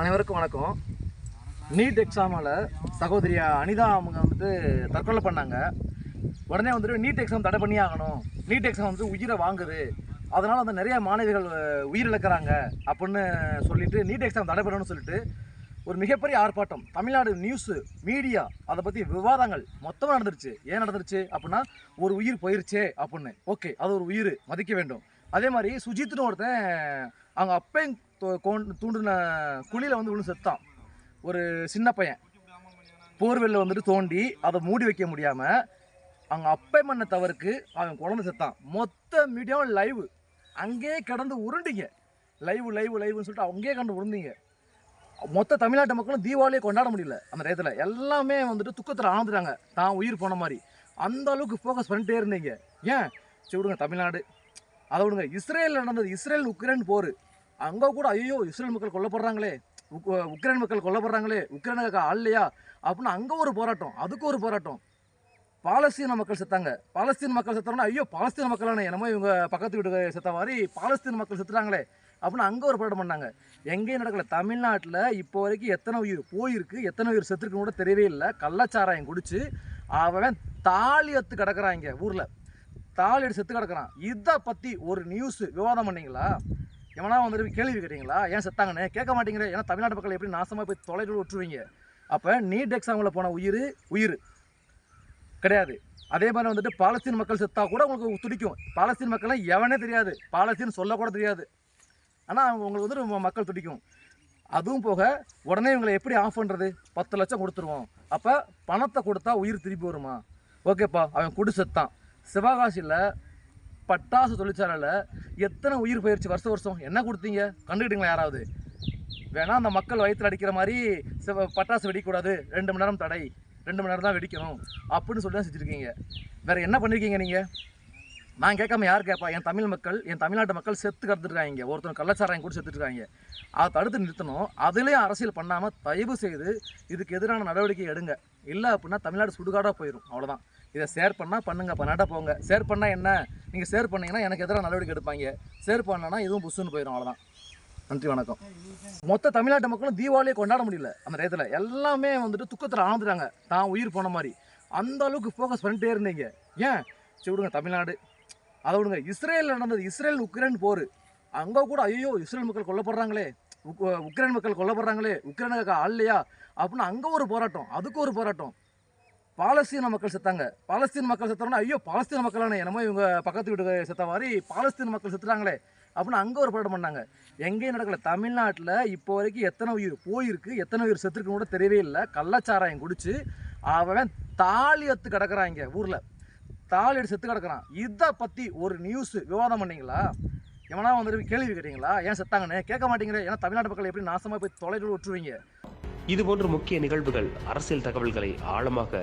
அனைவருக்கும் வணக்கம். நீட் எக்ஸாமில் சகோதரியா அனிதா அவங்க வந்துட்டு தற்கொலை பண்ணாங்க. உடனே வந்துட்டு நீட் எக்ஸாம் தடை பண்ணியே ஆகணும். நீட் எக்ஸாம் வந்து உயிரை வாங்குது. அதனால் வந்து நிறைய மாணவிகள் உயிரிழக்கிறாங்க அப்படின்னு சொல்லிட்டு நீட் எக்ஸாம் தடை பண்ணணும்னு சொல்லிட்டு ஒரு மிகப்பெரிய ஆர்ப்பாட்டம். தமிழ்நாடு நியூஸு மீடியா அதை பற்றி விவாதங்கள் மொத்தமாக நடந்துருச்சு. ஏன் நடந்துருச்சு அப்படின்னா ஒரு உயிர் போயிருச்சே அப்படின்னு. ஓகே அது ஒரு உயிர் மதிக்க வேண்டும். அதே மாதிரி சுஜித்னு ஒருத்தன் அவங்க அப்பையும் தூண்டின குழியில் வந்து ஒன்று செத்தான். ஒரு சின்ன பையன். போர்வெல்ல வந்துட்டு தோண்டி அதை மூடி வைக்க முடியாமல் அவங்க அப்பை மண்ண தவறுக்கு அவன் குழந்தை செத்தான். மொத்த மீடியாவும் லைவ் அங்கேயே கடந்து உருண்டிங்க. லைவ் லைவ் லைவ்னு சொல்லிட்டு அங்கேயே கடந்து உருண்டிங்க. மொத்த தமிழ்நாட்டு மக்களும் தீபாவளியை கொண்டாட முடியல அந்த நேரத்தில் எல்லாமே வந்துட்டு துக்கத்தில் ஆழ்ந்துட்டாங்க. தான் உயிர் போன மாதிரி. அந்த அளவுக்கு ஃபோக்கஸ் பண்ணிட்டே இருந்தீங்க. ஏன்? சரி விடுங்க தமிழ்நாடு. அதை விடுங்க. இஸ்ரேல் நடந்தது இஸ்ரேல் உக்ரைன் போர். அங்கே கூட ஐயோ இஸ்ரேல் மக்கள் கொல்லப்படுறாங்களே உக்- உக்ரைன் மக்கள் கொல்லப்படுறாங்களே உக்ரைனுக்கு ஆள் இல்லையா அப்படின்னு அங்கே ஒரு போராட்டம் அதுக்கு ஒரு போராட்டம். பாலஸ்தீன மக்கள் செத்தாங்க. பாலஸ்தீன் மக்கள் செத்தாங்கன்னா ஐயோ பாலஸ்தீன மக்களான என்னமோ இவங்க பக்கத்து வீட்டு செத்த மாதிரி பாலஸ்தீன மக்கள் செத்துறாங்களே அப்படின்னு அங்கே ஒரு போராட்டம் பண்ணாங்க. எங்கேயும் நடக்கல. தமிழ்நாட்டில் இப்போ வரைக்கும் எத்தனை உயிர் போயிருக்கு எத்தனை உயிர் செத்துருக்குன்னு கூட தெரியவே இல்லை. கள்ளச்சாராயம் குடிச்சு அவன் தாலி எடுத்து இங்கே ஊரில். தாலி எடுத்து செத்து கிடக்குறான். இதை பற்றி ஒரு நியூஸ் விவாதம் பண்ணீங்களா? எவனா வந்துட்டு கேள்வி கேட்டீங்களா ஏன் செத்தாங்கன்னு? கேட்க மாட்டேங்கிற. ஏன்னா தமிழ்நாட்டு மக்கள் எப்படி நாசமாக போய் தொலைட்டு விட்டுருவீங்க? அப்போ நீட் எக்ஸாமில் போன உயிர் உயிர். கிடையாது. அதே மாதிரி வந்துட்டு பாலஸ்தீன் மக்கள் செத்தா கூட உங்களுக்கு துடிக்கும். பாலஸ்தீன் மக்கள்லாம் எவனே தெரியாது. பாலஸ்தீன் சொல்லக்கூட தெரியாது. ஆனால் அவங்க உங்களுக்கு வந்து ரொம்ப மக்கள் துடிக்கும். அதுவும் போக உடனே இவங்களை எப்படி ஆஃப் பண்ணுறது பத்து லட்சம் கொடுத்துருவோம். அப்போ பணத்தை கொடுத்தா உயிர் திருப்பி வருமா? ஓகேப்பா அவன் குடி செத்தான். சிவகாசியில் பட்டாசு தொழிற்சாலையில் எத்தனை உயிர் பயிற்சி வருஷம் வருஷம்? என்ன கொடுத்தீங்க? கண்டுக்கிட்டீங்களா யாராவது? வேணால் அந்த மக்கள் வயிற்றில் அடிக்கிற மாதிரி சிவ பட்டாசு வெடிக்கக்கூடாது. ரெண்டு மணி நேரம் தடை. ரெண்டு மணி நேரம் தான் வெடிக்கணும். அப்படின்னு சொல்லி தான் செஞ்சுருக்கீங்க. வேறு என்ன பண்ணியிருக்கீங்க நீங்கள் நான் கேட்காம யார் கேட்பா? என் தமிழ் மக்கள் என் தமிழ்நாட்டு மக்கள் செத்து கடத்துருக்காங்க ஒருத்தர் கள்ளச்சாராயம் கூட செத்துட்ருக்காங்க அதை தடுத்து நிறுத்தணும். அதுலேயும் அரசியல் பண்ணாமல் தயவு செய்து இதுக்கு எதிரான நடவடிக்கை எடுங்க. இல்லை அப்படின்னா தமிழ்நாடு சுடுகாடாக போயிடும் அவ்வளோதான் இதை ஷேர் பண்ணால் பண்ணுங்க. பண்ணாட்டா போங்க. ஷேர் பண்ணால் என்ன? நீங்கள் ஷேர் பண்ணீங்கன்னா எனக்கு எதிராக நடவடிக்கை எடுப்பாங்க. ஷேர் பண்ணலன்னா இதுவும் புஷ்ஷுன்னு போயிடும் அவ்வளோதான் நன்றி வணக்கம். மொத்த தமிழ்நாட்டு மக்களும் தீபாவளியை கொண்டாட முடியல அந்த நேரத்தில் எல்லாமே வந்துட்டு துக்கத்தில் ஆழ்ந்துட்டாங்க. தான் உயிர் போன மாதிரி. அந்த அளவுக்கு ஃபோக்கஸ் பண்ணிட்டே இருந்தீங்க. ஏன்? சரி விடுங்க தமிழ்நாடு. அதை விடுங்க. இஸ்ரேலில் நடந்தது இஸ்ரேல் உக்ரைன் போர். அங்கே கூட ஐயோ இஸ்ரேல் மக்கள் கொல்லப்படுறாங்களே. உக்- உக்ரைன் மக்கள் கொல்லப்படுறாங்களே. உக்ரைனுக்கு ஆள் இல்லையா அப்படின்னு அங்கே ஒரு போராட்டம் அதுக்கு ஒரு போராட்டம். பாலஸ்தீன மக்கள் செத்தாங்க. பாலஸ்தீன மக்கள் செத்தாங்கன்னா ஐயோ பாலஸ்தீன மக்களான என்னமோ இவங்க பக்கத்து வீட்டு செத்த மாதிரி பாலஸ்தீன மக்கள் செத்துறாங்களே அப்படின்னு அங்கே ஒரு போராட்டம் பண்ணாங்க. எங்கேயும் நடக்கல. தமிழ்நாட்டில் இப்போ வரைக்கும் எத்தனை உயிர் போயிருக்கு எத்தனை உயிர் செத்துருக்குன்னு கூட தெரியவே இல்லை. கள்ளச்சாராயம் குடிச்சு அவன் தாலி எடுத்து இங்கே ஊரில். தாலி எடுத்து செத்து கிடக்குறான். இதை பற்றி ஒரு நியூஸ் விவாதம் பண்ணீங்களா? எவனா வந்துட்டு கேள்வி கேட்டீங்களா? ஏன் செத்தாங்கன்னு? கேட்க மாட்டேங்கிறேன் ஏன்னா தமிழ்நாட்டு மக்கள் எப்படி நாசமாக போய் தொலைட்டு விட்டுருவீங்க? இதுபோன்ற முக்கிய நிகழ்வுகள் அரசியல் தகவல்களை ஆழமாக